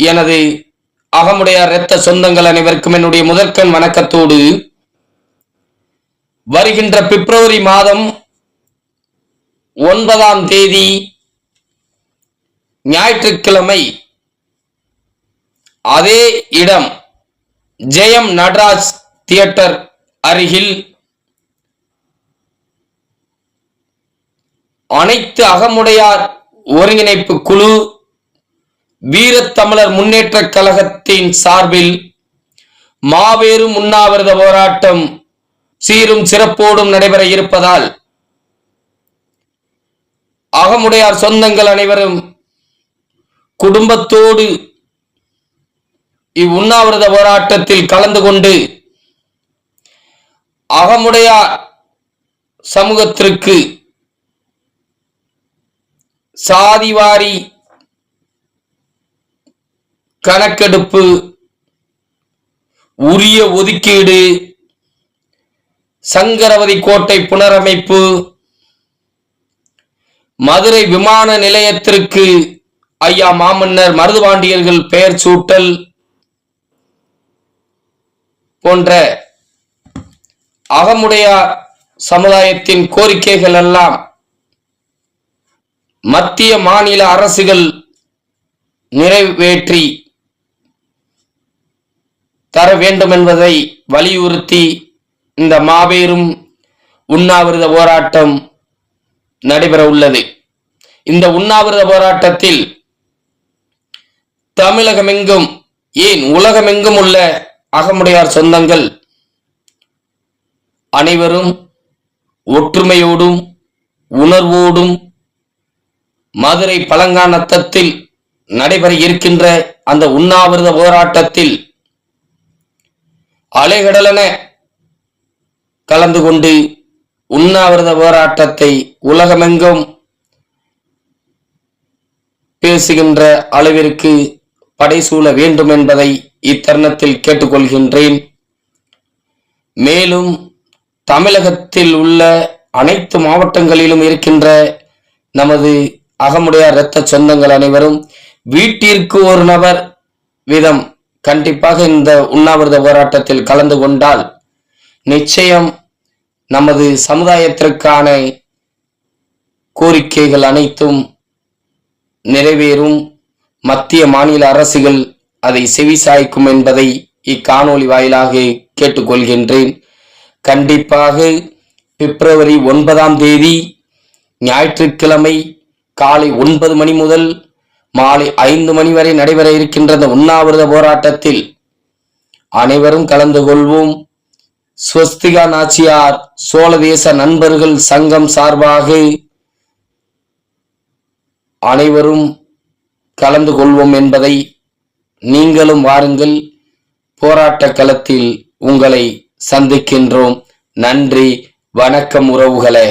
எனது அகமுடையார் இரத்த சொந்தங்கள் அனைவருக்கும் என்னுடைய முதற்கண் வணக்கத்தோடு வருகின்ற பிப்ரவரி மாதம் ஒன்பதாம் தேதி ஞாயிற்றுக்கிழமை அதே இடம் ஜெயம் நடராஜ் தியேட்டர் அருகில் அனைத்து அகமுடையார் ஒருங்கிணைப்பு குழு வீரத்தமிழர் முன்னேற்ற கழகத்தின் சார்பில் மாபெரும் உண்ணாவிரத போராட்டம் சீரும் சிறப்போடும் நடைபெற இருப்பதால் அகமுடையார் சொந்தங்கள் அனைவரும் குடும்பத்தோடு இவ்வுண்ணாவிரத போராட்டத்தில் கலந்து கொண்டு அகமுடையார் சமூகத்திற்கு சாதிவாரி கணக்கெடுப்பு உரிய ஒதுக்கீடு சங்கரவதி கோட்டை புனரமைப்பு மதுரை விமான நிலையத்திற்கு ஐயா மாமன்னர் மருதுபாண்டியர்கள் பெயர் சூட்டல் போன்ற அகமுடையார் சமுதாயத்தின் கோரிக்கைகள் எல்லாம் மத்திய மாநில அரசுகள் நிறைவேற்றி தர வேண்டும் என்பதை வலியுறுத்தி இந்த மாபெரும் உண்ணாவிரத போராட்டம் நடைபெற உள்ளது இந்த உண்ணாவிரத போராட்டத்தில் தமிழகமெங்கும் ஏன் உலகமெங்கும் உள்ள அகமுடையார் சொந்தங்கள் அனைவரும் ஒற்றுமையோடும் உணர்வோடும் மதுரை பழங்கானத்தத்தில் நடைபெற இருக்கின்ற அந்த உண்ணாவிரத போராட்டத்தில் அலைகடலென கலந்து கொண்டு உண்ணாவிரத போராட்டத்தை உலகமெங்கும் பேசுகின்ற அளவிற்கு படைசூழ வேண்டும் என்பதை இத்தருணத்தில் கேட்டுக்கொள்கின்றேன். மேலும் தமிழகத்தில் உள்ள அனைத்து மாவட்டங்களிலும் இருக்கின்ற நமது அகமுடையார் இரத்த சொந்தங்கள் அனைவரும் வீட்டிற்கு ஒரு நபர் விதம் கண்டிப்பாக இந்த உண்ணாவிரத போராட்டத்தில் கலந்து கொண்டால் நிச்சயம் நமது சமுதாயத்திற்கான கோரிக்கைகள் அனைத்தும் நிறைவேறும். மத்திய மாநில அரசுகள் அதை செவிசாய்க்கும் என்பதை இக்காணொளி வாயிலாக கேட்டுக்கொள்கின்றேன். கண்டிப்பாக பிப்ரவரி ஒன்பதாம் தேதி ஞாயிற்றுக்கிழமை காலை ஒன்பது மணி முதல் மாலை ஐந்து மணி வரை நடைபெற இருக்கின்ற இந்த உண்ணாவிரத போராட்டத்தில் அனைவரும் கலந்து கொள்வோம். ஸ்வஸ்திகா நாச்சியார் சோழதேச நண்பர்கள் சங்கம் சார்பாக அனைவரும் கலந்து கொள்வோம் என்பதை நீங்களும் வாருங்கள். போராட்ட களத்தில் உங்களை சந்திக்கின்றோம். நன்றி வணக்கம் உறவுகளே.